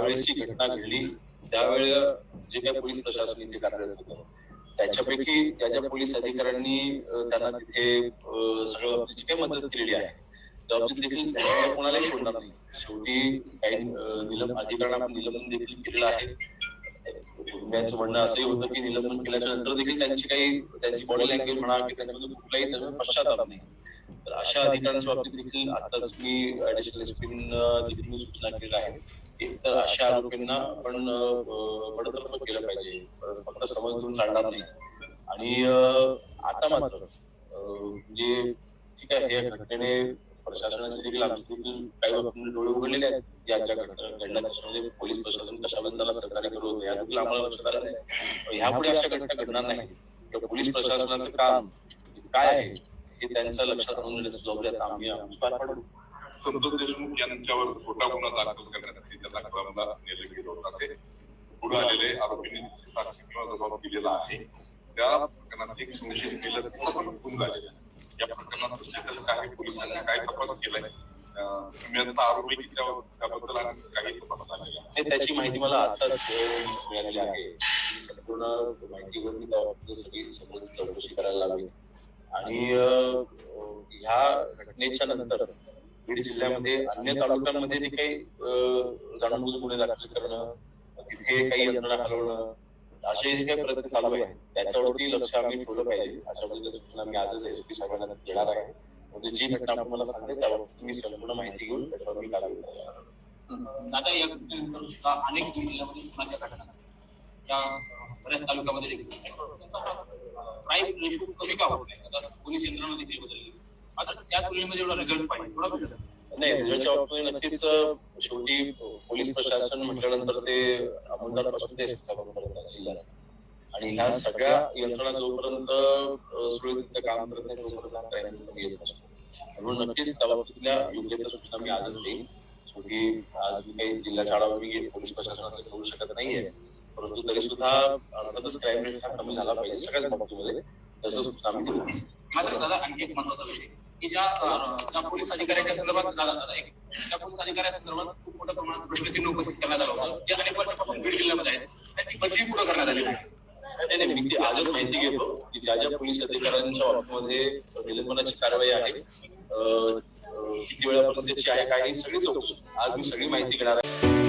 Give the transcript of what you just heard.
ज्यावेळेस घटना घडली त्यावेळे जे काही पोलीस प्रशासन इथे कार्यरत होतं. त्याच्यापैकी ज्या ज्या पोलीस अधिकाऱ्यांनी त्यांना तिथे सगळं जी काही मदत केलेली आहे त्या बाबतीत देखील कोणालाही सोडणार नाही. शेवटी काही निलंब अधिकाऱ्यांना आपण निलंबन देखील केलेलं आहे. कुटुंबियांचं म्हणणं असंही होतं की निलंबन केल्याच्यानंतर देखील त्यांची काही त्यांची बॉडी लँग्वेज म्हणा की त्यांच्यामध्ये कुठलाही त्यांना पश्चाताप नाही. तर अशा अधिकाऱ्यांच्या बाबतीत देखील आताच मी ऍडिशनल देखील मी सूचना केलेल्या आहेत. एक तर अशा आरोपींना आपण अं, बडतर्फ केलं पाहिजे. फक्त समज देऊन चालणार नाही. आणि आता मात्र म्हणजे ठीक आहे या घटनेने प्रशासनाचे देखील आमचे देखील काही बाबतीत डोळे उघडलेले आहेत या घटना त्याच्यामध्ये पोलीस प्रशासन कशा बंधाला सहकार्य करत होतं या देखील आम्हाला लक्षात आलं नाही. ह्यापुढे अशा घटना घडणार नाही. तर पोलीस प्रशासनाचं काम काय आहे, हे त्यांच्या लक्षात आणून जबाबदारी आम्ही पार पाडू. संतोष देशमुख यांच्यावर खोटा गुन्हा दाखल करण्यासाठी त्याला क्रमदा नेलं गेलं होतं असे पुढे आलेले आरोपींनी साक्षी किंवा जबाब दिलेला आहे. त्या प्रकरणात एक संशयित केलं तिचा पण खून झालेला आहे. या प्रकरणात स्टेटस काय पोलिसांनी काय तपास केलाय आता आरोपी त्याबद्दल काही तपास त्याची माहिती मला आताच मिळालेली आहे. संपूर्ण माहिती मी त्याबाबत सगळी चौकशी करायला लागली. आणि ह्या घटनेच्या नंतर बीड जिल्ह्यामध्ये अन्य तालुक्यांमध्ये जे काही अं, जाणूनबुजून गुन्हे दाखल करणं तिथे काही यंत्रणा हलवणं असे जे काही प्रयत्न चालू आहेत त्याच्यावरती लक्ष आम्ही ठेवलं पाहिजे. अशा पद्धतीच्या सूचना मी आजच एसपी साहेबांना देणार आहे. म्हणजे जी घटना आपण मला सांगते त्याबाबत मी संपूर्ण माहिती घेऊन त्याच्यावर मी कारवाई दादा या घटनेनंतर सुद्धा अनेक जिल्ह्यामध्ये खुनाच्या घटना या बऱ्याच तालुक्यामध्ये क्राईम रेशो कमी का होत नाही? आता पोलीस यंत्रणा देखील बदलली आता त्या तुलनेमध्ये एवढा रिझल्ट पाहिजे. थोडा नाही रिझल्टच्या बाबतीत नक्कीच शेवटी पोलीस प्रशासन म्हटल्यानंतर ते अंमलदारापासून ते जिल्ह्यात आणि ह्या सगळ्या यंत्रणा जोपर्यंत अं, सुरळीतरित्या काम करत नाही तोपर्यंत येत नसतो. म्हणून नक्कीच त्या बाबतीतल्या योग्य त्या सूचना मी आजच देईन शेवटी आज मी काही जिल्ह्याच्या आढावा मी पोलीस प्रशासनाचं करू शकत नाहीये. परंतु तरी सुद्धा अर्थातच क्राईम रेट हा कमी झाला पाहिजे सगळ्याच बाबतीमध्ये. तसं सूचना मी दिली मात्र दादा आणखी एक महत्त्वाचा विषय. की ज्या ज्या पोलीस अधिकाऱ्याच्या संदर्भात झाला एक त्या पोलीस अधिकाऱ्याच्या संदर्भात खूप मोठ्या प्रमाणात प्रश्नचिन्ह उपस्थित करण्यात आलं होतं. जे अनेक वर्षापासून बीड जिल्ह्यामध्ये आहेत त्यांची बदली पुढे करण्यात आलेली नाही नाही मी ती आजच माहिती घेतो की ज्या ज्या पोलीस अधिकाऱ्यांच्या बाबतीमध्ये निलंबनाची कारवाई आहे किती वेळापर्यंत त्याची आहे काय ही सगळी चौकशी. आज मी सगळी माहिती घेणार आहे.